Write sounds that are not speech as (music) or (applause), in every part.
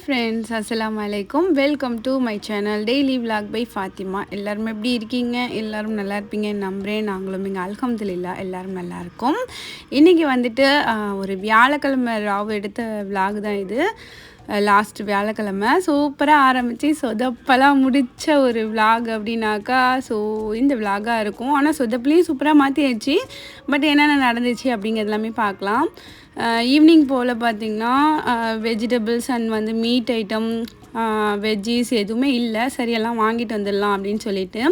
Friends அஸ்லாம் அலைக்கும் welcome to my channel daily vlog by Fathima எல்லோரும் எப்படி இருக்கீங்க? எல்லோரும் நல்லா இருப்பீங்கன்னு நம்புகிறேன் நாங்களும் இங்கே அல்ஹம்துலில்லா எல்லாரும் நல்லா இன்றைக்கி வந்துட்டு ஒரு வியாழக்கிழமை ராவு எடுத்த vlog தான் இது. லாஸ்ட் வியாழக்கிழமை. சூப்பராக ஆரம்பித்து சொதப்பெல்லாம் முடித்த ஒரு vlog அப்படின்னாக்கா ஸோ இந்த விலாகாக இருக்கும். ஆனால் சொதப்புலேயும் சூப்பராக மாற்றியாச்சு பட் என்னென்ன நடந்துச்சு அப்படிங்கிறது எல்லாமே பார்க்கலாம். ஈவினிங் போல் பார்த்திங்கன்னா வெஜிடபிள்ஸ் அண்ட் வந்து மீட் ஐட்டம் வெஜ்ஜீஸ் எதுவுமே இல்லை. சரியெல்லாம் வாங்கிட்டு வந்துடலாம் அப்படின்னு சொல்லிட்டு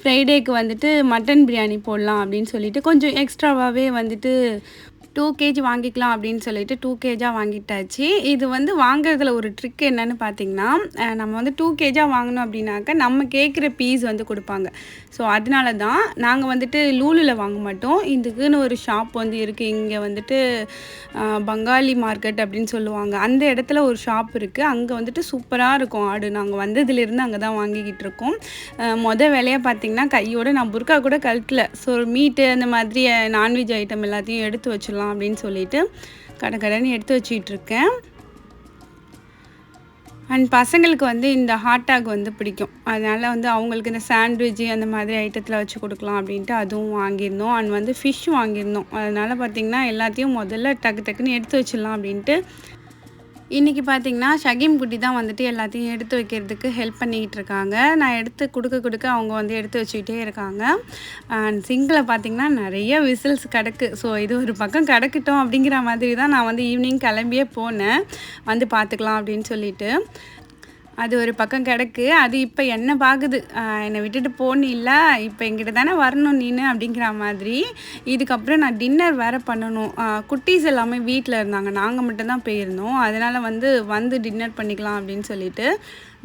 ஃப்ரைடேக்கு வந்துட்டு மட்டன் பிரியாணி போடலாம் அப்படின்னு சொல்லிட்டு கொஞ்சம் எக்ஸ்ட்ராவாகவே வந்துட்டு டூ கேஜி வாங்கிக்கலாம் அப்படின்னு சொல்லிட்டு டூ கேஜாக வாங்கிட்டாச்சு. இது வந்து வாங்குறதுல ஒரு ட்ரிக் என்னன்னு பார்த்தீங்கன்னா நம்ம வந்து டூ கேஜாக வாங்கினோம் அப்படின்னாக்கா நம்ம கேட்குற பீஸ் வந்து கொடுப்பாங்க. ஸோ அதனால தான் நாங்கள் வந்துட்டு லூலில் வாங்க மாட்டோம். இதுக்குன்னு ஒரு ஷாப் வந்து இருக்குது இங்கே வந்துட்டு பங்காளி மார்க்கெட் அப்படின்னு சொல்லுவாங்க. அந்த இடத்துல ஒரு ஷாப் இருக்குது அங்கே வந்துட்டு சூப்பராக இருக்கும் ஆடு. நாங்கள் வந்ததுலேருந்து அங்கே தான் வாங்கிக்கிட்டு இருக்கோம். மொதல் வேலையாக பார்த்தீங்கன்னா கையோடு நான் புர்கா கூட கழட்டல. ஸோ மீட்டு அந்த மாதிரி நான்வெஜ் ஐட்டம் எல்லாத்தையும் எடுத்து வச்சிடலாம். அப்படின்னு சொல்லிட்டு கடை கடைன்னு எடுத்து வச்சிட்டு இருக்கேன் அண்ட் பசங்களுக்கு வந்து இந்த ஹாட்டாக் வந்து பிடிக்கும். அதனால் வந்து அவங்களுக்கு இந்த சாண்ட்விட்ச் அந்த மாதிரி ஐட்டத்தில் வச்சு கொடுக்கலாம் அப்படின்ட்டு அதுவும் வாங்கியிருந்தோம். அண்ட் வந்து ஃபிஷ் வாங்கியிருந்தோம். அதனால் பார்த்திங்கன்னா எல்லாத்தையும் முதல்ல டக்கு டக்குன்னு எடுத்து வச்சிடலாம் அப்படின்ட்டு இன்றைக்கி பார்த்தீங்கன்னா ஷகீம் குட்டி தான் வந்துட்டு எல்லாத்தையும் எடுத்து வைக்கிறதுக்கு ஹெல்ப் பண்ணிக்கிட்டு இருக்காங்க. நான் எடுத்து கொடுக்க கொடுக்க அவங்க வந்து எடுத்து வச்சுக்கிட்டே இருக்காங்க. அண்ட் சிங்கில் பார்த்தீங்கன்னா நிறைய விசில்ஸ் கிடக்கு. ஸோ இது ஒரு பக்கம் கிடக்கட்டும் அப்படிங்கிற மாதிரி தான் நான் வந்து ஈவினிங் கிளம்பியே போனேன். வந்து பார்த்துக்கலாம் அப்படின்னு சொல்லிட்டு. அது ஒரு பக்கம் கிடக்கு. அது இப்போ என்ன பார்க்குது என்னை விட்டுட்டு போனில்ல இப்போ எங்கிட்ட தானே வரணும் நீனு அப்படிங்கிற மாதிரி. இதுக்கப்புறம் நான் டின்னர் வேறு பண்ணணும். குட்டீஸ் எல்லாமே வீட்டில் இருந்தாங்க. நாங்கள் மட்டும்தான் போயிருந்தோம். அதனால் வந்து வந்து டின்னர் பண்ணிக்கலாம் அப்படின்னு சொல்லிட்டு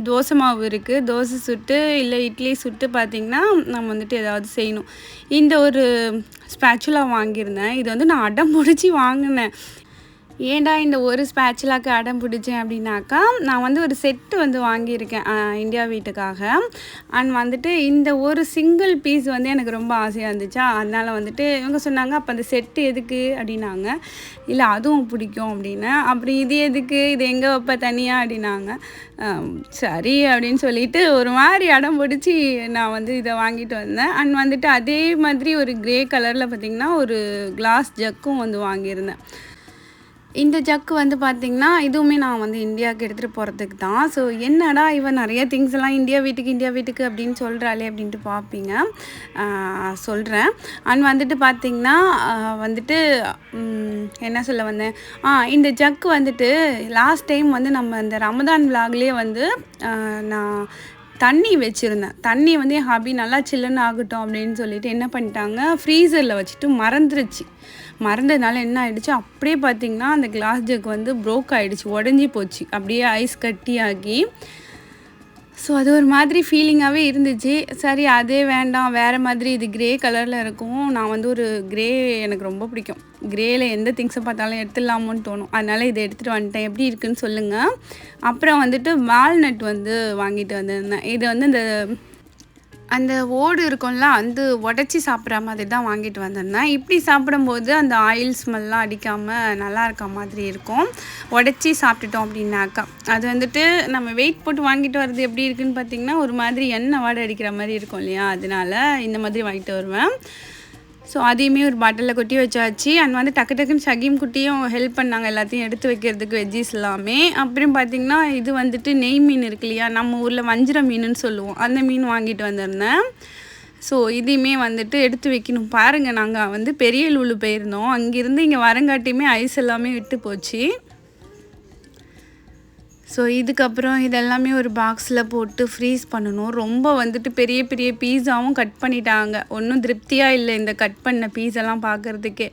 தோசை மாவு இருக்குது தோசை சுட்டு இல்லை இட்லி சுட்டு பார்த்திங்கன்னா நம்ம வந்துட்டு ஏதாவது செய்யணும். இந்த ஒரு ஸ்பேச்சுலா வாங்கியிருந்தேன். இது வந்து நான் அடம் பிடிச்சி வாங்கினேன். ஏன்டா இந்த ஒரு ஸ்பேச்சுலாக்கு அடம் பிடிச்சேன் அப்படின்னாக்கா நான் வந்து ஒரு செட்டு வந்து வாங்கியிருக்கேன் இந்தியா வீட்டுக்காக. அண்ட் வந்துட்டு இந்த ஒரு சிங்கிள் பீஸ் வந்து எனக்கு ரொம்ப ஆசையாக இருந்துச்சா அதனால் வந்துட்டு இவங்க சொன்னாங்க அப்போ அந்த செட்டு எதுக்கு அப்படின்னாங்க. இல்லை அதுவும் பிடிக்கும் அப்படின்னு. அப்புறம் இது எதுக்கு? இது எங்கே வைப்ப தனியாக அப்படின்னாங்க. சரி அப்படின்னு சொல்லிட்டு ஒரு மாதிரி அடம் பிடிச்சி நான் வந்து இதை வாங்கிட்டு வந்தேன். அண்ட் வந்துட்டு அதே மாதிரி ஒரு க்ரே கலரில் பார்த்திங்கன்னா ஒரு கிளாஸ் ஜக்கும் வந்து வாங்கியிருந்தேன். இந்த ஜக்கு வந்து பார்த்திங்கன்னா இதுவுமே நான் வந்து இந்தியாவுக்கு எடுத்துகிட்டு போகிறதுக்கு தான். ஸோ என்னடா இவன் நிறைய திங்ஸ் எல்லாம் இந்தியா வீட்டுக்கு இந்தியா வீட்டுக்கு அப்படின்னு சொல்கிறாளே அப்படின்ட்டு பார்ப்பீங்க சொல்கிறேன் அண்ட் வந்துட்டு பார்த்திங்கன்னா வந்துட்டு என்ன சொல்ல வந்தேன்? ஆ இந்த ஜக்கு வந்துட்டு லாஸ்ட் டைம் வந்து நம்ம இந்த ரமதான் விலாக்லேயே வந்து நான் தண்ணி வச்சுருந்தேன். தண்ணி வந்து என் ஹாபி நல்லா சில்லுன்னு ஆகட்டும் அப்படின்னு சொல்லிட்டு என்ன பண்ணிட்டாங்க? ஃப்ரீசரில் வச்சுட்டு மறந்துருச்சு. மறந்ததுனால என்ன ஆகிடுச்சு அப்படியே பார்த்தீங்கன்னா அந்த கிளாஸ் ஜக் வந்து ப்ரோக் ஆகிடுச்சு உடஞ்சி போச்சு. அப்படியே ஐஸ் கட்டியாகி ஸோ அது ஒரு மாதிரி ஃபீலிங்காகவே இருந்துச்சு. சரி அதே வேண்டாம். வேறு மாதிரி இது கிரே கலரில் இருக்கும். நான் வந்து ஒரு கிரே எனக்கு ரொம்ப பிடிக்கும். கிரேயில் எந்த திங்ஸை பார்த்தாலும் எடுத்துடலாமோன்னு தோணும். அதனால் இதை எடுத்துகிட்டு வந்துட்டேன். எப்படி இருக்குன்னு சொல்லுங்கள் அப்புறம் வந்துட்டு வால்நட் வந்து வாங்கிட்டு வந்திருந்தேன். இது வந்து இந்த அந்த ஓடு இருக்கும்ல அந்த உடச்சி சாப்பிட்ற மாதிரி தான் வாங்கிட்டு வந்திருந்தேன். இப்படி சாப்பிடும்போது அந்த ஆயில் ஸ்மெல்லாம் அடிக்காமல் நல்லா இருக்க மாதிரி இருக்கும். உடச்சி சாப்பிட்டுட்டோம் அப்படின்னாக்கா. அது வந்துட்டு நம்ம வெயிட் போட்டு வாங்கிட்டு வர்றது எப்படி இருக்குன்னு பார்த்தீங்கன்னா ஒரு மாதிரி எண்ணெய் வாடை அடிக்கிற மாதிரி இருக்கும் இல்லையா? அதனால இந்த மாதிரி வாங்கிட்டு வருவேன். ஸோ அதையுமே ஒரு பாட்டிலில் கொட்டி வச்சாச்சு. அண்ட் வந்து டக்கு டக்குன்னு சகீம் குட்டியும் ஹெல்ப் பண்ணாங்க. எல்லாத்தையும் எடுத்து வைக்கிறதுக்கு வெஜ்ஜீஸ் எல்லாமே. அப்புறம் பார்த்திங்கன்னா இது வந்துட்டு நெய் மீன் இருக்கு இல்லையா? நம்ம ஊரில் வஞ்சிர மீனுன்னு சொல்லுவோம். அந்த மீன் வாங்கிட்டு வந்திருந்தேன். ஸோ இதையுமே வந்துட்டு எடுத்து வைக்கணும். பாருங்கள் நாங்கள் வந்து பெரிய லூலு போயிருந்தோம். அங்கேருந்து இங்கே வரங்காட்டியுமே ஐஸ் எல்லாமே விட்டு போச்சு. ஸோ இதுக்கப்புறம் இதெல்லாமே ஒரு பாக்ஸில் போட்டு ஃப்ரீஸ் பண்ணணும். ரொம்ப வந்துட்டு பெரிய பெரிய பீஸாவும் கட் பண்ணிட்டாங்க. ஒன்றும் திருப்தியாக இல்லை இந்த கட் பண்ண பீஸெல்லாம் பார்க்குறதுக்கே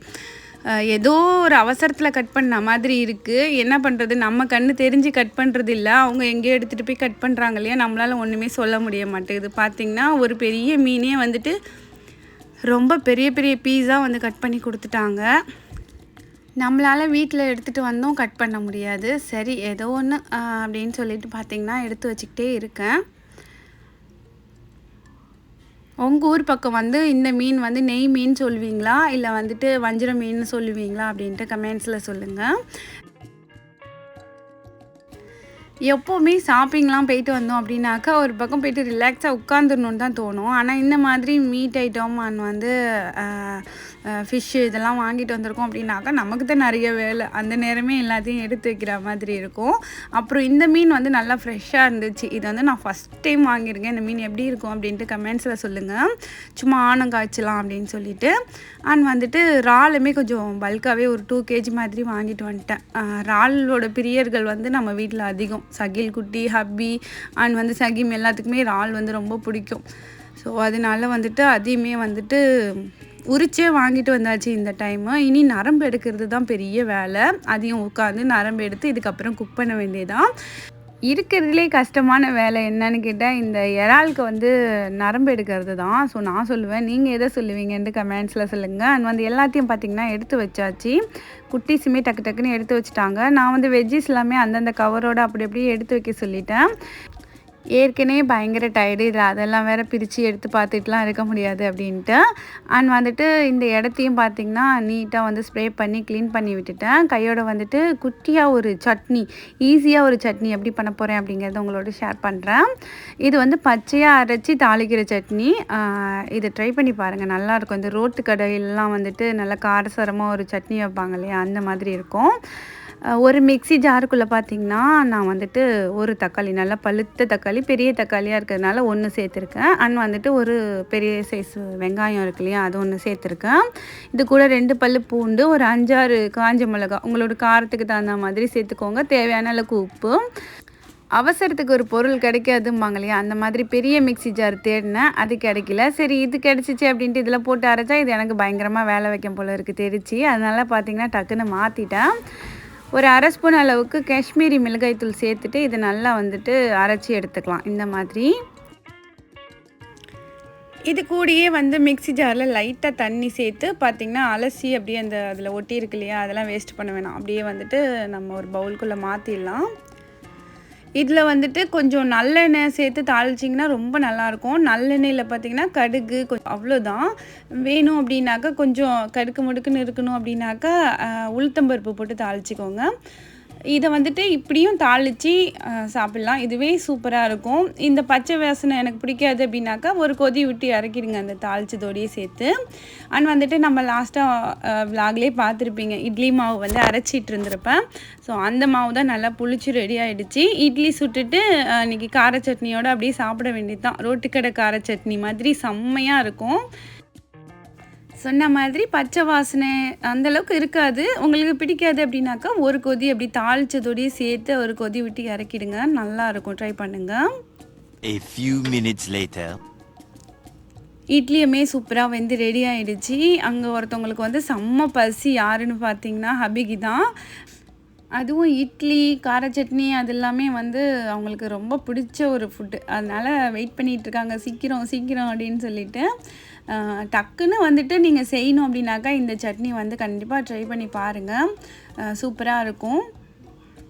ஏதோ ஒரு அவசரத்தில் கட் பண்ண மாதிரி இருக்குது என்ன பண்ணுறது நம்ம கண்ணு தெரிஞ்சு கட் பண்ணுறது இல்லை. அவங்க எங்கேயோ எடுத்துகிட்டு போய் கட் பண்ணுறாங்க இல்லையா? நம்மளால் ஒன்றுமே சொல்ல முடிய மாட்டேங்குது. பார்த்திங்கன்னா ஒரு பெரிய மீனே வந்துட்டு ரொம்ப பெரிய பெரிய பீஸாக வந்து கட் பண்ணி கொடுத்துட்டாங்க. நம்மளால் வீட்டில் எடுத்துகிட்டு வந்தோம் கட் பண்ண முடியாது. சரி ஏதோ ஒன்று அப்படின்னு சொல்லிட்டு பார்த்தீங்கன்னா எடுத்து வச்சுக்கிட்டே இருக்கேன். உங்கள் ஊர் பக்கம் வந்து இந்த மீன் வந்து நெய் மீன் சொல்லுவீங்களா இல்லை வந்துட்டு வஞ்சிர மீன் சொல்லுவீங்களா அப்படின்ட்டு கமெண்ட்ஸில் சொல்லுங்கள் எப்போவுமே ஷாப்பிங்லாம் போயிட்டு வந்தோம் அப்படின்னாக்கா ஒரு பக்கம் போயிட்டு ரிலாக்ஸாக உட்காந்துடணுன்னு தான் தோணும். ஆனால் இந்த மாதிரி மீட் ஐட்டம் அண்ட் வந்து ஃபிஷ்ஷு இதெல்லாம் வாங்கிட்டு வந்திருக்கோம் அப்படின்னாக்கா நமக்கு தான் நிறைய வேலை. அந்த நேரமே எல்லாத்தையும் எடுத்து வைக்கிற மாதிரி இருக்கும். அப்புறம் இந்த மீன் வந்து நல்லா ஃப்ரெஷ்ஷாக இருந்துச்சு. இது வந்து நான் ஃபஸ்ட் டைம் வாங்கியிருக்கேன். இந்த மீன் எப்படி இருக்கும் அப்படின்ட்டு கமெண்ட்ஸில் சொல்லுங்கள் சும்மா ஆனம் காய்ச்சலாம் அப்படின்னு சொல்லிட்டு. அண்ட் வந்துட்டு இறாலுமே கொஞ்சம் பல்காகவே ஒரு டூ கேஜி மாதிரி வாங்கிட்டு வந்துட்டேன். இறாலோட பிரியர்கள் வந்து நம்ம வீட்டில் அதிகம். சகில் குட்டி ஹப்பி அண்ட் வந்து சகிம் எல்லாத்துக்குமே இறால் வந்து ரொம்ப பிடிக்கும். ஸோ அதனால வந்துட்டு அதையுமே வந்துட்டு உரிச்சே வாங்கிட்டு வந்தாச்சு இந்த டைமு இனி நரம்பு எடுக்கிறது தான் பெரிய வேலை. அதையும் உட்காந்து நரம்பு எடுத்து இதுக்கப்புறம் குக் பண்ண வேண்டியதான் இருக்கிறதுலே கஷ்டமான வேலை என்னன்னு கேட்டால் இந்த இறாலுக்கு வந்து நரம்பு எடுக்கிறது தான். ஸோ நான் சொல்லுவேன். நீங்கள் எதை சொல்லுவீங்கன்ட்டு கமெண்ட்ஸில் சொல்லுங்கள் அண்ட் வந்து எல்லாத்தையும் பார்த்தீங்கன்னா எடுத்து வச்சாச்சு. குட்டீஸுமே டக்கு டக்குன்னு எடுத்து வச்சுட்டாங்க. நான் வந்து வெஜ்ஜீஸ் எல்லாமே அந்தந்த கவரோட அப்படி அப்படியே எடுத்து வைக்க சொல்லிட்டேன். ஏற்கனவே பயங்கர டயர்டு இது அதெல்லாம் வேற பிரித்து எடுத்து பார்த்துட்டுலாம் இருக்க முடியாது அப்படின்ட்டு. அண்ட் வந்துட்டு இந்த இடத்தையும் பார்த்திங்கன்னா நீட்டாக வந்து ஸ்ப்ரே பண்ணி க்ளீன் பண்ணி விட்டுட்டேன். கையோட வந்துட்டு குட்டியாக ஒரு சட்னி ஈஸியாக ஒரு சட்னி எப்படி பண்ண போகிறேன் அப்படிங்கிறத உங்களோட ஷேர் பண்ணுறேன் இது வந்து பச்சையாக அரைச்சி தாளிக்கிற சட்னி. இதை ட்ரை பண்ணி பாருங்கள் நல்லாயிருக்கும் இந்த ரோட்டு கடையிலலாம் வந்துட்டு நல்லா காரசாரமாக ஒரு சட்னி வைப்பாங்க இல்லையா அந்த மாதிரி இருக்கும். ஒரு மிக்ஸி ஜாருக்குள்ளே பார்த்தீங்கன்னா நான் வந்துட்டு ஒரு தக்காளி நல்லா பழுத்த தக்காளி பெரிய தக்காளியாக இருக்கிறதுனால ஒன்று சேர்த்துருக்கேன். அண்ட் வந்துட்டு ஒரு பெரிய சைஸ் வெங்காயம் இருக்கு இல்லையா அது ஒன்று சேர்த்துருக்கேன். இது கூட ரெண்டு பல்லு பூண்டு ஒரு அஞ்சாறு காஞ்ச மிளகா உங்களோட காரத்துக்கு தகுந்த மாதிரி சேர்த்துக்கோங்க. தேவையான அளவுக்கு உப்பு. அவசரத்துக்கு ஒரு பொருள் கிடைக்காதும்பாங்க இல்லையா அந்த மாதிரி பெரிய மிக்ஸி ஜார் தேடினேன் அது கிடைக்கல. சரி இது கிடச்சிச்சு அப்படின்ட்டு இதில் போட்டு அரைச்சா இது எனக்கு பயங்கரமாக வேலை வைக்கும் போல இருக்குது தெரிச்சு. அதனால் பார்த்திங்கன்னா டக்குன்னு மாற்றிட்டேன் ஒரு அரை ஸ்பூன் அளவுக்கு காஷ்மீரி மிளகாய்த்தூள் சேர்த்துட்டு இதை நல்லா வந்துட்டு அரைச்சி எடுத்துக்கலாம். இந்த மாதிரி. இது கூடயே வந்து மிக்ஸி ஜாரில் லைட்டாக தண்ணி சேர்த்து பார்த்திங்கன்னா அலசி அப்படியே அந்த அதில் ஒட்டி இருக்கு இல்லையா? அதெல்லாம் வேஸ்ட் பண்ண வேணாம். அப்படியே வந்துட்டு நம்ம ஒரு பவுலுக்குள்ளே மாற்றிடலாம் இதில் வந்துட்டு கொஞ்சம் நல்லெண்ணெய் சேர்த்து தாளிச்சிங்கன்னா ரொம்ப நல்லாயிருக்கும். நல்லெண்ணெயில் பார்த்தீங்கன்னா கடுகு கொஞ்சம் அவ்வளோதான். வேணும் அப்படின்னாக்கா கொஞ்சம் கடுக்கு முடுக்குன்னு இருக்கணும் அப்படின்னாக்கா உளுத்தம்பருப்பு போட்டு தாளிச்சிக்கோங்க. இதை வந்துட்டு இப்படியும் தாளித்து சாப்பிட்லாம். இதுவே சூப்பராக இருக்கும். இந்த பச்சை வாசனை எனக்கு பிடிக்காது அப்படின்னாக்கா ஒரு கொதி விட்டு இறக்கிடுங்க அந்த தாளிச்சதோடையே சேர்த்து. அண்ட் வந்துட்டு நம்ம லாஸ்ட்டாக விலாக்லேயே பார்த்துருப்பீங்க. இட்லி மாவு வந்து அரைச்சிட்டு இருந்திருப்பேன். ஸோ அந்த மாவு தான் நல்லா புளிச்சு ரெடி ஆகிடுச்சு இட்லி சுட்டுட்டு இன்றைக்கி கார சட்னியோடு அப்படியே சாப்பிட வேண்டியது தான் ரோட்டுக்கடை கார சட்னி மாதிரி செம்மையாக இருக்கும். சொன்ன மாதிரி பச்சை வாசனை அந்த அளவுக்கு இருக்காது. உங்களுக்கு பிடிக்காது அப்படின்னாக்கா ஒரு கொதி அப்படி தாளிச்சதோடயே சேர்த்து ஒரு கொதி விட்டு இறக்கிடுங்க. நல்லா இருக்கும். ட்ரை பண்ணுங்க. A few minutes later. இட்லியுமே சூப்பராக வெந்து ரெடி ஆயிடுச்சு. அங்கே ஒருத்தவங்களுக்கு வந்து செம்ம பசி. யாருன்னு பார்த்தீங்கன்னா ஹபிகி தான். அதுவும் இட்லி கார சட்னி அது எல்லாமே வந்து அவங்களுக்கு ரொம்ப பிடிச்ச ஒரு ஃபுட்டு அதனால் வெயிட் பண்ணிட்டு இருக்காங்க. சீக்கிரம் சீக்கிரம் அப்படின்னு சொல்லிட்டு. டக்குன்னு வந்துட்டு நீங்கள் செய்யணும் அப்படின்னாக்கா இந்த சட்னி வந்து கண்டிப்பாக ட்ரை பண்ணி பாருங்கள் சூப்பராக இருக்கும்.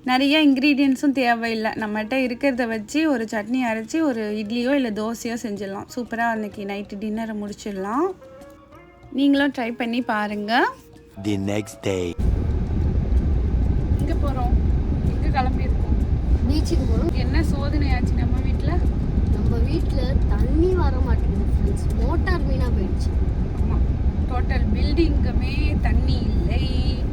நிறைய இன்க்ரீடியன்ஸும் தேவையில்லை. நம்மகிட்ட இருக்கிறத வச்சு ஒரு சட்னி அரைச்சி ஒரு இட்லியோ இல்லை தோசையோ செஞ்சிடலாம். சூப்பராக அன்றைக்கி நைட்டு டின்னரை முடிச்சிடலாம். நீங்களும் ட்ரை பண்ணி பாருங்கள் The next day. எங்கே போகிறோம் எங்கே கிளம்பியிருக்கோம்? பீச்சுக்கு போகிறோம் என்ன சோதனையாச்சு நம்ம வீட்டில் நம்ம வீட்டில் தண்ணி வர மாட்டேங்குது ஃப்ரெண்ட்ஸ் மோட்டார் வீணாக போயிடுச்சு. டோட்டல் பில்டிங்குமே தண்ணி இல்லை.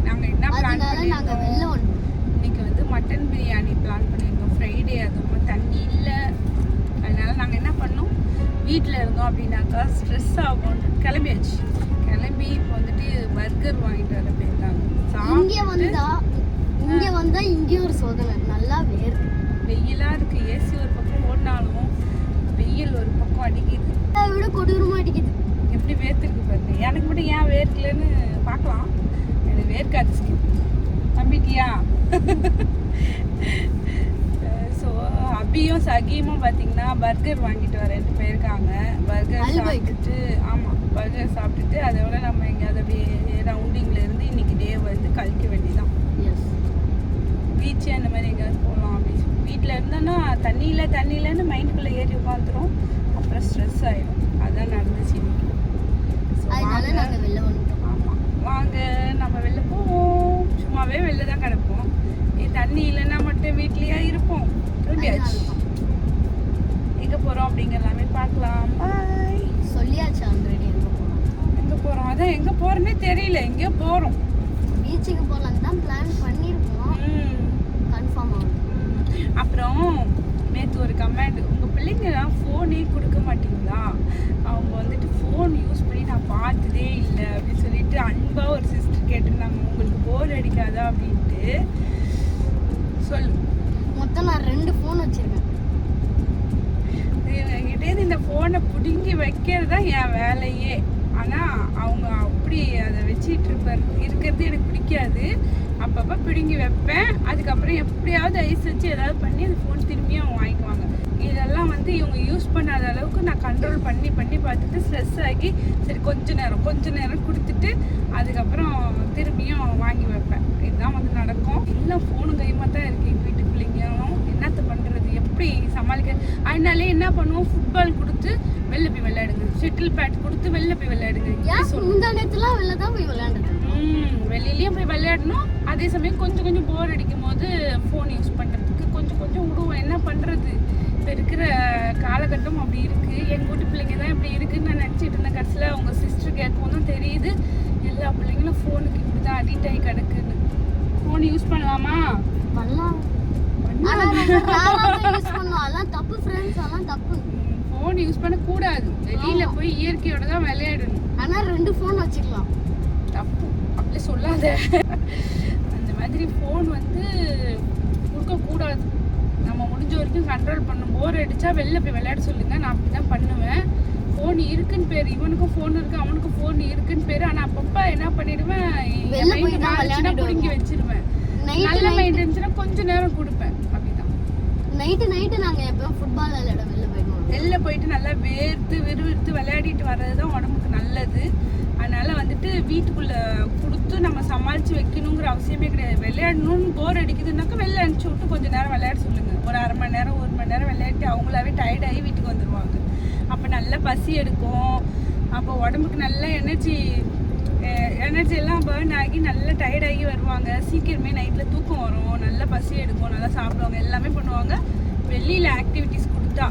நாங்கள் என்ன பிளான் நாங்கள் வெளில வந்துட்டோம் இன்னைக்கு வந்து மட்டன் பிரியாணி பிளான் பண்ணியிருந்தோம். ஃப்ரைடே அதுவும் தண்ணி இல்லை. அதனால நாங்கள் என்ன பண்ணோம்? வீட்டில் இருந்தோம் அப்படின்னாக்கா ஸ்ட்ரெஸ் ஆகும். கிளம்பியாச்சு. கிளம்பி இப்போ வந்துட்டு பர்கர் வாங்கிட்டு வர போயிருந்தாங்க இங்கே வந்தா இங்கே வந்தா இங்கே ஒரு சோதனை. நல்லா வேர்க்கு. வெயிலாக இருக்குது ஏசி ஒரு பக்கம் ஓடினாலும் பக்கம் அடிக்குது. அதை விட கொடூரமாக அடிக்குது. எப்படி வேர்த்துருக்கு பாருங்க. எனக்கு மட்டும் ஏன் வேர்க்கலன்னு பார்க்கலாம். அது வேர்க்காது. நம்பிட்டியா ஸோ (laughs) அபியும் சகியும் பார்த்தீங்கன்னா பர்கர் வாங்கிட்டு வரேன்ட்டு போயிருக்காங்க. பர்கர். சாப்பிட்டுட்டு ஆமாம் பர்கர் சாப்பிட்டுட்டு அதோட நம்ம எங்கேயாவது அப்படியே ரவுண்டிங்கில் இருந்து இன்னைக்கு டே வந்து கழிக்க வேண்டியதான் பீச்சு அந்த மாதிரி எங்கேயாவது போகலாம் அப்படின்னு வீட்டில் இருந்தோன்னா தண்ணியில் தண்ணியிலன்னு மைண்டுக்குள்ளே ஏறி உட்காந்துரும். அப்புறம் ஸ்ட்ரெஸ் ஆயிடும் அதான் நடந்துச்சு அதனால. நாங்கள் வெளில வந்துட்டோம். ஆமாம் வாங்க நம்ம வெளில போவோம். சும்மாவே வெளில தான் கிடப்போம். தண்ணி இல்லைன்னா மட்டும் வீட்லேயே இருப்போம். கிளம்பியாச்சு எங்கே போகிறோம் அப்படிங்கிற எல்லாமே பார்க்கலாம். பாய் சொல்லியாச்சு ஆல்ரெடி எங்க போகலாம் எங்கே போகிறோம் அதான் எங்கே போகிறோன்னே தெரியல. எங்கேயோ போகிறோம் பீச்சுக்கு போகலாம் தான் பிளான் பண்ணியிருக்கோம். கன்ஃபார்ம் ஆகும். அப்புறம் நேற்று ஒரு கமெண்ட் பிள்ளைங்கலாம் ஃபோனே கொடுக்க மாட்டீங்களா? அவங்க வந்துட்டு ஃபோன் யூஸ் பண்ணி நான் பார்த்ததே இல்லை அப்படின்னு சொல்லிட்டு அன்பாக ஒரு சிஸ்டர் கேட்டிருந்தாங்க உங்களுக்கு போர் அடிக்காதா? அப்படின்ட்டு. சொல்லு. மொத்தம் நான் ரெண்டு ஃபோன் வச்சிருக்கேன். என்கிட்டேருந்து இந்த ஃபோனை பிடுங்கி வைக்கிறது தான் என் வேலையே. ஆனால் அவங்க அப்படி அதை வச்சிட்டு இருப்பார். இருக்கிறது எனக்கு பிடிக்காது. அப்பப்போ பிடுங்கி வைப்பேன். அதுக்கப்புறம் எப்படியாவது ஐஸ் வச்சு ஏதாவது பண்ணி அந்த ஃபோன் திரும்பியும் அவங்க வாங்கிக்குவாங்க இதெல்லாம் வந்து இவங்க யூஸ் பண்ணாத அளவுக்கு நான் கண்ட்ரோல் பண்ணி பண்ணி பார்த்துட்டு ஸ்ட்ரெஸ் ஆகி சரி கொஞ்ச நேரம் கொஞ்ச நேரம் கொடுத்துட்டு அதுக்கப்புறம் திரும்பியும் வாங்கி வைப்பேன். இதுதான் வந்து நடக்கும். எல்லாம் ஃபோனும் கைமா தான் இருக்கு எங்கள் வீட்டு பிள்ளைங்களும். என்னத்த பண்ணுறது எப்படி சமாளிக்க? அதனாலே என்ன பண்ணுவோம்? ஃபுட்பால் கொடுத்து வெளில போய் விளையாடுங்க. ஷட்டில் பேட் கொடுத்து வெளில போய் விளையாடுங்க. முந்தா நேரத்துலாம் வெளில தான் போய் விளையாண்டுட்டு ம், வெளியிலயும் போய் விளையாடணும். அதே சமயம் கொஞ்சம் கொஞ்சம் போர் அடிக்கும் போது ஃபோன் யூஸ் பண்ணுறதுக்கு கொஞ்சம் கொஞ்சம் விடுவோம். என்ன பண்ணுறது இப்போ இருக்கிற காலகட்டம் அப்படி இருக்குது எங்கள் வீட்டு பிள்ளைங்க தான் இப்படி இருக்குன்னு நான் நினச்சிட்டு இருந்தேன் கடைசியில் அவங்க சிஸ்டர் கேட்கவும் தான் தெரியுது. எல்லா பிள்ளைங்களும் ஃபோனுக்கு இப்படி தான் அடிக்ட் ஆகி கிடக்குன்னு. ஃபோன் யூஸ் பண்ணலாமா? பண்ணலாம். ஃபோன் யூஸ் பண்ணக்கூடாது. வெளியில் போய் இயற்கையோட தான் விளையாடணும். ஆனா ரெண்டு ஃபோன் வச்சுக்கலாம். தப்பு. அப்படி சொல்லாத. அந்த மாதிரி ஃபோன் வந்து கொடுக்கக்கூடாது. நம்ம முடிஞ்ச வரைக்கும் கண்ட்ரோல் பண்ணும். போர் அடிச்சா வெளில போய் விளையாட சொல்லுங்க. நான் அப்படி தான் பண்ணுவேன். ஃபோன் இருக்குன்னு பேர். இவனுக்கும் ஃபோன் இருக்கு அவனுக்கும் ஃபோன் இருக்குன்னு பேர். ஆனால் அப்பப்போ என்ன பண்ணிடுவேன்? மைண்ட் மாறிச்சுன்னா பிடுங்கி. வச்சிருவேன். நல்ல மைண்ட் இருந்துச்சுன்னா கொஞ்ச நேரம் கொடுப்பேன். அப்படிதான். நைட்டு நைட்டு நாங்க எப்பவும் ஃபுட்பால் விளையாட வெளில போயிடுவோம். வெளில போயிட்டு நல்லா வேர்த்து விறுவிறுத்து விளையாடிட்டு வர்றது தான் உடம்புக்கு நல்லது. அதனால வந்துட்டு வீட்டுக்குள்ள கொடுத்து நம்ம சமாளிச்சு வைக்கணுங்கிற அவசியமே கிடையாது. விளையாடணும்னு போர் அடிக்குதுன்னாக்கா வெளில அனுப்பிச்சு விட்டு கொஞ்ச நேரம் விளையாட சொல்லுங்க ஒரு அரை மணி நேரம் ஒரு மணி நேரம் விளையாட்டு அவங்களாவே டயர்டாகி ஆகி வீட்டுக்கு வந்துடுவாங்க அப்போ நல்லா பசி எடுக்கும். அப்போ உடம்புக்கு நல்ல எனர்ஜி எனர்ஜி எல்லாம் பேர்ன் ஆகி நல்லா டயர்டாகி வருவாங்க. சீக்கிரமே நைட்டில் தூக்கம் வரும். நல்லா பசி எடுக்கும். நல்லா சாப்பிடுவாங்க. எல்லாமே பண்ணுவாங்க. வெளியில் ஆக்டிவிட்டிஸ் கொடுத்தா.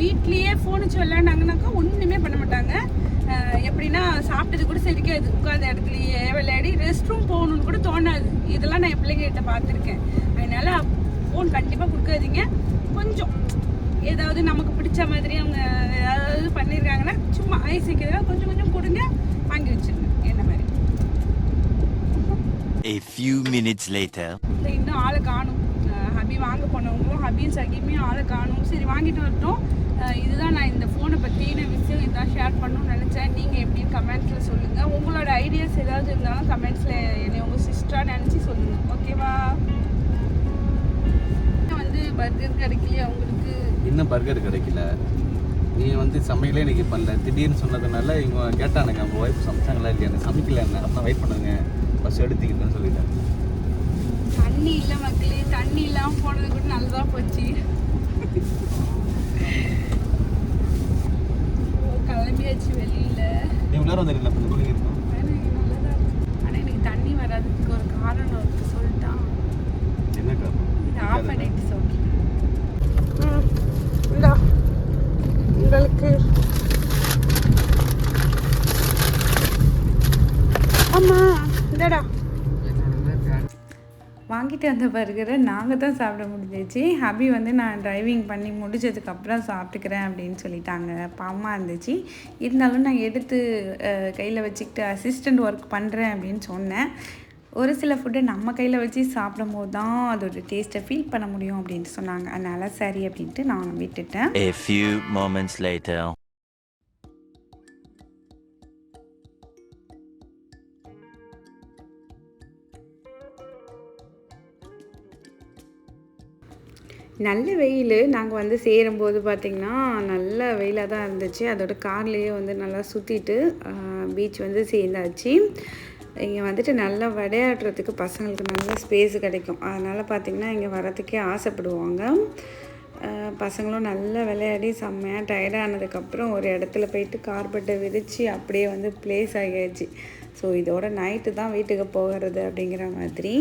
வீட்லேயே ஃபோன் வச்சு விளையாண்டாங்கனாக்கா ஒன்றுமே பண்ண மாட்டாங்க. எப்படின்னா சாப்பிட்டது கூட செரிக்காது உட்காந்த இடத்துலையே விளையாடி ரெஸ்ட் ரூம் போகணுன்னு கூட தோணாது. இதெல்லாம் நான் என் பிள்ளைங்ககிட்ட பார்த்துருக்கேன். அதனால் ஃபோன் கண்டிப்பாக கொடுக்காதீங்க. கொஞ்சம் ஏதாவது நமக்கு பிடிச்ச மாதிரி அவங்க ஏதாவது பண்ணியிருக்காங்கன்னா சும்மா ஐசிக்கிறதா கொஞ்சம் கொஞ்சம் கொடுங்க வாங்கி வச்சிருங்க. என்ன மாதிரி? A few minutes later. இன்னும் ஆளை காணும். ஹபி வாங்க போனவங்களும் ஹபியும் சகிமையும் ஆளை காணும். சரி வாங்கிட்டு வரட்டும். இதுதான் நான் இந்த ஃபோனை பற்றின விஷயம். இதான் ஷேர் பண்ணணும்னு நினச்சேன். நீங்கள் எப்படின்னு கமெண்ட்ஸில் சொல்லுங்கள் உங்களோட ஐடியாஸ் ஏதாவது இருந்தாலும் கமெண்ட்ஸில் என்னை உங்கள் சிஸ்டராக நினச்சி சொல்லுங்கள் ஓகேவா வந்து பர்கர் கிடைக்கலையா உங்களுக்கு இன்னும் பர்கர் கிடைக்கல. நீ வந்து சமையலே இன்னைக்கு பண்ணல. திடீர்னு சொன்னதுனால இவங்க கேட்டானுங்க அவங்க ஒய்ஃப் சமைச்சாங்களா இல்லையா சமைக்கல என்ன அப்புறம் வெயிட் பண்ணுங்க. பஸ் எடுத்துக்கிட்டேன்னு சொல்லிட்டாங்க தண்ணி இல்லை மக்களே தண்ணி இல்லாமல் போனது கூட நல்லதாக போச்சு. கிளம்பியாச்சு வெளியில். நீ உள்ளார வந்து என்ன பண்ண? குளிங்க இருக்கும் ஆனால் எனக்கு தண்ணி வராததுக்கு ஒரு காரணம் இருக்கு சொல்லிட்டான். என்ன காரணம்? உங்களுக்கு ஆமா இந்தடா வாங்கிட்டு வந்த பர்கரை நாங்கள் தான் சாப்பிட முடிஞ்சிச்சு ஹபி வந்து நான் டிரைவிங் பண்ணி முடிச்சதுக்கப்புறம் சாப்பிட்டுக்கிறேன் அப்படின்னு சொல்லிட்டாங்க பாவமாக இருந்துச்சு இருந்தாலும் நான் எடுத்து கையில் வச்சுக்கிட்டு அசிஸ்டண்ட் ஒர்க் பண்ணுறேன் அப்படின்னு சொன்னேன் ஒரு சில ஃபுட்டை நம்ம கையில் வச்சு சாப்பிடும் போது தான் அதோட டேஸ்ட்டை ஃபீல் பண்ண முடியும் அப்படின்ட்டு சொன்னாங்க. அதனால் சரி அப்படின்ட்டு நான் விட்டுட்டேன். A few moments later. நல்ல வெயில். நாங்கள் வந்து சேரும்போது பார்த்திங்கன்னா நல்ல வெயிலாக தான் இருந்துச்சு. அதோட கார்லேயே வந்து நல்லா சுற்றிட்டு பீச் வந்து சேர்ந்தாச்சு. இங்கே வந்துட்டு நல்லா விளையாடுறதுக்கு பசங்களுக்கு நல்ல ஸ்பேஸ் கிடைக்கும். அதனால் பார்த்திங்கன்னா இங்கே வரத்துக்கே ஆசைப்படுவாங்க. பசங்களும் நல்லா விளையாடி செம்மையாக டயர்டானதுக்கப்புறம் ஒரு இடத்துல போயிட்டு கார்பெட்டை விரித்து அப்படியே வந்து ப்ளேஸ் ஆகியாச்சு. ஸோ இதோட நைட்டு தான் வீட்டுக்கு போகிறது அப்படிங்கிற மாதிரி.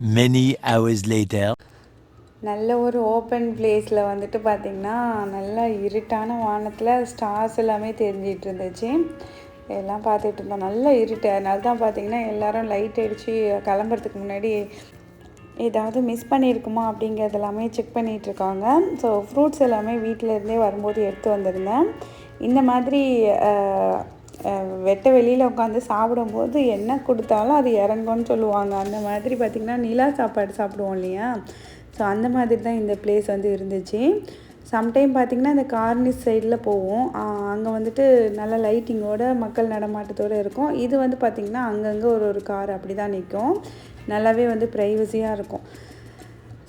Many hours later. நல்ல ஒரு ஓப்பன் பிளேஸில் வந்துட்டு பார்த்திங்கன்னா நல்லா இருட்டான வானத்தில் ஸ்டார்ஸ் எல்லாமே தெரிஞ்சிட்டு இருந்துச்சு. எல்லாம் பார்த்துட்டு இருந்தோம். நல்லா இருட்டு. அதனால தான் பார்த்தீங்கன்னா எல்லோரும் லைட் அடித்து கிளம்புறதுக்கு முன்னாடி ஏதாவது மிஸ் பண்ணியிருக்குமா அப்படிங்கிறது எல்லாமே செக் பண்ணிகிட்ருக்காங்க ஸோ ஃப்ரூட்ஸ் எல்லாமே வீட்டில் இருந்தே வரும்போது எடுத்து வந்திருந்தேன். இந்த மாதிரி வெட்ட வெளியில் உட்காந்து சாப்பிடும்போது என்ன கொடுத்தாலும் அது இறங்கும்னு சொல்லுவாங்க. அந்த மாதிரி பார்த்திங்கன்னா நிலா சாப்பாடு சாப்பிடுவோம் இல்லையா? ஸோ அந்த மாதிரி தான் இந்த பிளேஸ் வந்து இருந்துச்சு. சம்டைம் பார்த்திங்கன்னா இந்த கார்னிஸ் சைடில் போவோம். அங்கே வந்துட்டு நல்ல லைட்டிங்கோட மக்கள் நடமாட்டத்தோடு இருக்கும். இது வந்து பார்த்திங்கன்னா அங்கங்கே ஒரு ஒரு கார் அப்படி தான் நிற்கும் நல்லாவே வந்து ப்ரைவசியாக இருக்கும்.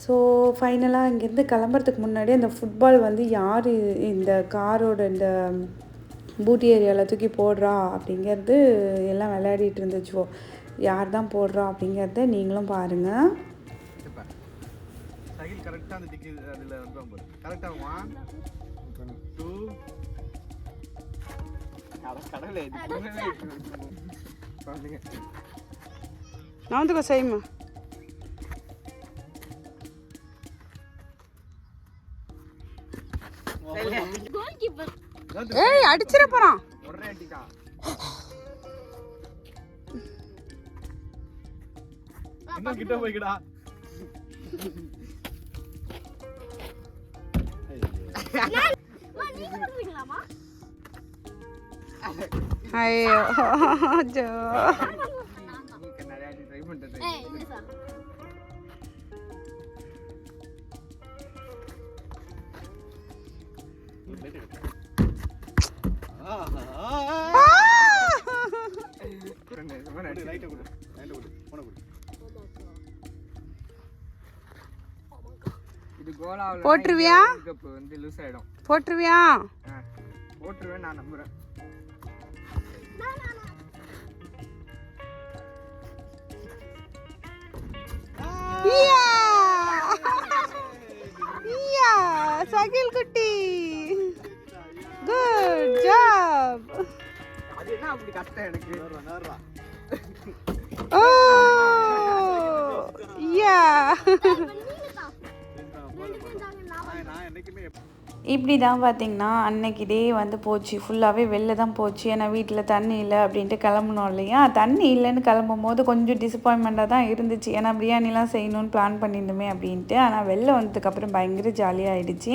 ஸோ ஃபைனலாக இங்கேருந்து கிளம்புறதுக்கு முன்னாடி அந்த ஃபுட்பால் வந்து யார் இந்த காரோட இந்த பூட்டி ஏரியாவில் தூக்கி போடுறா அப்படிங்கிறது எல்லாம் விளையாடிட்டு இருந்துச்சுவோ யார் தான் போடுறா அப்படிங்கிறத நீங்களும் பாருங்கள் கரெக்டாக அந்த டிக்கி அதில் வந்துடும் பாரு கரெக்டாக ஒன் டூ கடவுளே பாருங்க. நவந்துக்கோ செய்யுமா? ஏய் ஒரே அடிக்கா இன்னும் கிட்ட போய்க்கடா. ஐயோ ஜோ லைட்டை கொடு லைட்டை கொடு போன கொடு. போட்டுருவியா? கப் வந்து லூஸ் ஆயிடும். போட்டுருவியா? போட்டுருவேன் நான் நம்புறேன். சகில் குட்டி. குட் ஜாப் அது என்ன அப்படி கஷ்டம் எனக்கு? ஓ யா நான் இப்படி தான் பார்த்தீங்கன்னா அன்னைக்கு டே வந்து போச்சு. ஃபுல்லாகவே வெளில தான் போச்சு. ஏன்னா வீட்டில் தண்ணி இல்லை அப்படின்ட்டு கிளம்புனோம் இல்லையா? தண்ணி இல்லைன்னு கிளம்பும் போது கொஞ்சம் டிசப்பாயின்மெண்ட்டாக தான் இருந்துச்சு. ஏன்னா பிரியாணிலாம் செய்யணும்னு பிளான் பண்ணியிருந்தோமே அப்படின்ட்டு. ஆனால் வெளில வந்ததுக்கப்புறம் பயங்கர ஜாலியாக ஆயிடுச்சு.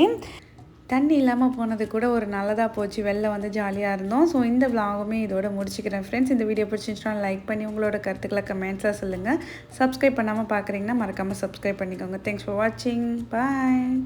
தண்ணி இல்லாமல் போனது கூட ஒரு நல்லதாக போச்சு. வெளில வந்து ஜாலியாக இருந்தோம். ஸோ இந்த vlog-உமே இதோட முடிச்சுக்கிறேன் ஃப்ரெண்ட்ஸ் இந்த வீடியோ பிடிச்சிருந்துச்சுனா லைக் பண்ணி உங்களோட கருத்துக்களை கமெண்ட்ஸாக சொல்லுங்கள் சப்ஸ்கிரைப் பண்ணாமல் பார்க்குறீங்கன்னா மறக்காமல் சப்ஸ்கிரைப் பண்ணிக்கோங்க. தேங்க்ஸ் ஃபார் வாட்சிங் பாய்